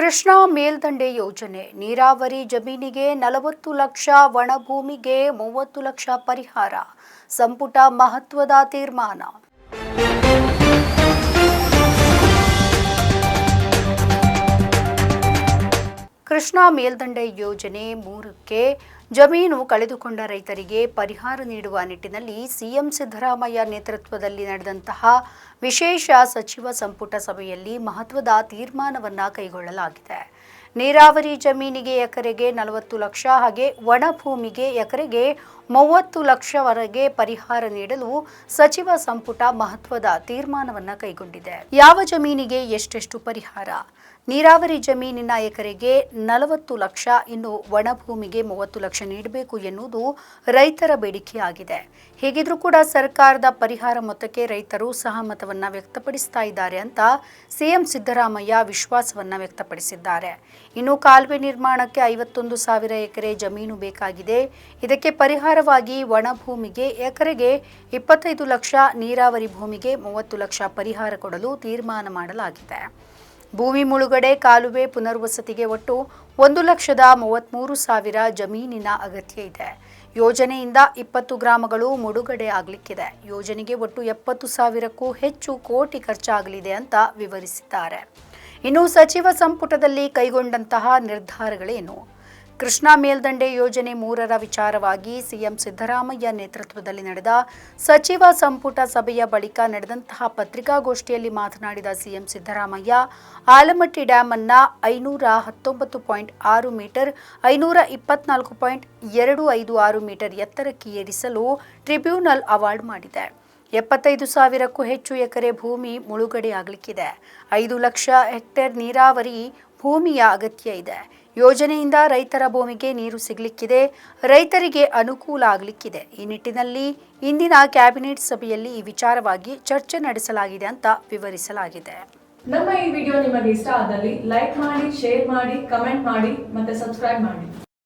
ಕೃಷ್ಣಾ ಮೇಲ್ದಂಡೆ ಯೋಜನೆ. ನೀರಾವರಿ ಜಮೀನಿಗೆ ನಲವತ್ತು ಲಕ್ಷ, ಒಣಭೂಮಿಗೆ ಮೂವತ್ತು ಲಕ್ಷ ಪರಿಹಾರ. ಸಂಪುಟ ಮಹತ್ವದ ತೀರ್ಮಾನ. ಕೃಷ್ಣಾ ಮೇಲ್ದಂಡೆ ಯೋಜನೆ ಮೂರಕ್ಕೆ ಜಮೀನು ಕಳೆದುಕೊಂಡ ರೈತರಿಗೆ ಪರಿಹಾರ ನೀಡುವ ನಿಟ್ಟಿನಲ್ಲಿ ಸಿಎಂ ಸಿದ್ದರಾಮಯ್ಯ ನೇತೃತ್ವದಲ್ಲಿ ನಡೆದಂತಹ ವಿಶೇಷ ಸಚಿವ ಸಂಪುಟ ಸಭೆಯಲ್ಲಿ ಮಹತ್ವದ ತೀರ್ಮಾನವನ್ನು ಕೈಗೊಳ್ಳಲಾಗಿದೆ. ನೀರಾವರಿ ಜಮೀನಿಗೆ ಎಕರೆಗೆ ನಲವತ್ತು ಲಕ್ಷ ಹಾಗೆ ಒಣ ಭೂಮಿಗೆ ಎಕರೆಗೆ ಮೂವತ್ತು ಲಕ್ಷವರೆಗೆ ಪರಿಹಾರ ನೀಡಲು ಸಚಿವ ಸಂಪುಟ ಮಹತ್ವದ ತೀರ್ಮಾನವನ್ನು ಕೈಗೊಂಡಿದೆ. ಯಾವ ಜಮೀನಿಗೆ ಎಷ್ಟೆಷ್ಟು ಪರಿಹಾರ? ನೀರಾವರಿ ಜಮೀನಿನ ಎಕರೆಗೆ ನಲವತ್ತು ಲಕ್ಷ, ಇನ್ನು ಒಣಭೂಮಿಗೆ ಮೂವತ್ತು ಲಕ್ಷ ನೀಡಬೇಕು ಎನ್ನುವುದು ರೈತರ ಬೇಡಿಕೆಯಾಗಿದೆ ಹೀಗಿದ್ರೂ ಕೂಡ ಸರ್ಕಾರದ ಪರಿಹಾರ ಮೊತ್ತಕ್ಕೆ ರೈತರು ಸಹಮತವನ್ನು ವ್ಯಕ್ತಪಡಿಸ್ತಾ ಇದ್ದಾರೆ ಅಂತ ಸಿಎಂ ಸಿದ್ದರಾಮಯ್ಯ ವಿಶ್ವಾಸವನ್ನು ವ್ಯಕ್ತಪಡಿಸಿದ್ದಾರೆ. ಇನ್ನು ಕಾಲುವೆ ನಿರ್ಮಾಣಕ್ಕೆ ಐವತ್ತೊಂದು ಸಾವಿರ ಎಕರೆ ಜಮೀನು ಬೇಕಾಗಿದೆ. ಇದಕ್ಕೆ ಪರಿಹಾರವಾಗಿ ಒಣಭೂಮಿಗೆ ಎಕರೆಗೆ ಇಪ್ಪತ್ತೈದು ಲಕ್ಷ, ನೀರಾವರಿ ಭೂಮಿಗೆ ಮೂವತ್ತು ಲಕ್ಷ ಪರಿಹಾರ ಕೊಡಲು ತೀರ್ಮಾನ ಮಾಡಲಾಗಿದೆ. ಭೂಮಿ ಮುಳುಗಡೆ ಕಾಲುವೆ ಪುನರ್ವಸತಿಗೆ ಒಟ್ಟು ಒಂದು ಲಕ್ಷದ ಮೂವತ್ತ್ಮೂರು ಸಾವಿರ ಜಮೀನಿನ ಅಗತ್ಯ ಇದೆ. ಯೋಜನೆಯಿಂದ ಇಪ್ಪತ್ತು ಗ್ರಾಮಗಳು ಮುಡುಗಡೆ ಆಗಲಿಕ್ಕಿದೆ. ಯೋಜನೆಗೆ ಒಟ್ಟು ಎಪ್ಪತ್ತು ಸಾವಿರಕ್ಕೂ ಹೆಚ್ಚು ಕೋಟಿ ಖರ್ಚಾಗಲಿದೆ ಅಂತ ವಿವರಿಸಿದ್ದಾರೆ. ಇನ್ನು ಸಚಿವ ಸಂಪುಟದಲ್ಲಿ ಕೈಗೊಂಡಂತಹ ನಿರ್ಧಾರಗಳೇನು? ಕೃಷ್ಣಾ ಮೇಲ್ದಂಡೆ ಯೋಜನೆ ಮೂರರ ವಿಚಾರವಾಗಿ ಸಿಎಂ ಸಿದ್ದರಾಮಯ್ಯ ನೇತೃತ್ವದಲ್ಲಿ ನಡೆದ ಸಚಿವ ಸಂಪುಟ ಸಭೆಯ ಬಳಿಕ ನಡೆದಂತಹ ಪತ್ರಿಕಾಗೋಷ್ಠಿಯಲ್ಲಿ ಮಾತನಾಡಿದ ಸಿಎಂ ಸಿದ್ದರಾಮಯ್ಯ, ಆಲಮಟ್ಟಿ ಡ್ಯಾಮ್ ಅನ್ನ ಐನೂರ ಹತ್ತೊಂಬತ್ತು ಪಾಯಿಂಟ್ ಆರು ಮೀಟರ್, ಐನೂರ ಇಪ್ಪತ್ನಾಲ್ಕು ಪಾಯಿಂಟ್ ಎರಡು ಐದು ಆರು ಮೀಟರ್ ಎತ್ತರಕ್ಕೆ ಏರಿಸಲು ಟ್ರಿಬ್ಯುನಲ್ ಅವಾರ್ಡ್ ಮಾಡಿದೆ. ಎಪ್ಪತ್ತೈದು ಸಾವಿರಕ್ಕೂ ಹೆಚ್ಚು ಎಕರೆ ಭೂಮಿ ಮುಳುಗಡೆ ಆಗಲಿಕ್ಕಿದೆ. ಐದು ಲಕ್ಷ ಹೆಕ್ಟೇರ್ ನೀರಾವರಿ ಭೂಮಿಯ ಅಗತ್ಯ ಇದೆ. ಯೋಜನೆಯಿಂದ ರೈತರ ಭೂಮಿಗೆ ನೀರು ಸಿಗಲಿಕ್ಕಿದೆ. ರೈತರಿಗೆ ಅನುಕೂಲ ಆಗಲಿಕ್ಕಿದೆ. ಈ ನಿಟ್ಟಿನಲ್ಲಿ ಇಂದಿನ ಕ್ಯಾಬಿನೆಟ್ ಸಭೆಯಲ್ಲಿ ಈ ವಿಚಾರವಾಗಿ ಚರ್ಚೆ ನಡೆಸಲಾಗಿದೆ ಅಂತ ವಿವರಿಸಲಾಗಿದೆ. ನಮ್ಮ ಈ ವಿಡಿಯೋ ನಿಮಗೆ ಇಷ್ಟ ಆದಲ್ಲಿ ಲೈಕ್ ಮಾಡಿ, ಶೇರ್ ಮಾಡಿ, ಕಮೆಂಟ್ ಮಾಡಿ ಮತ್ತೆ ಸಬ್ಸ್ಕ್ರೈಬ್ ಮಾಡಿ.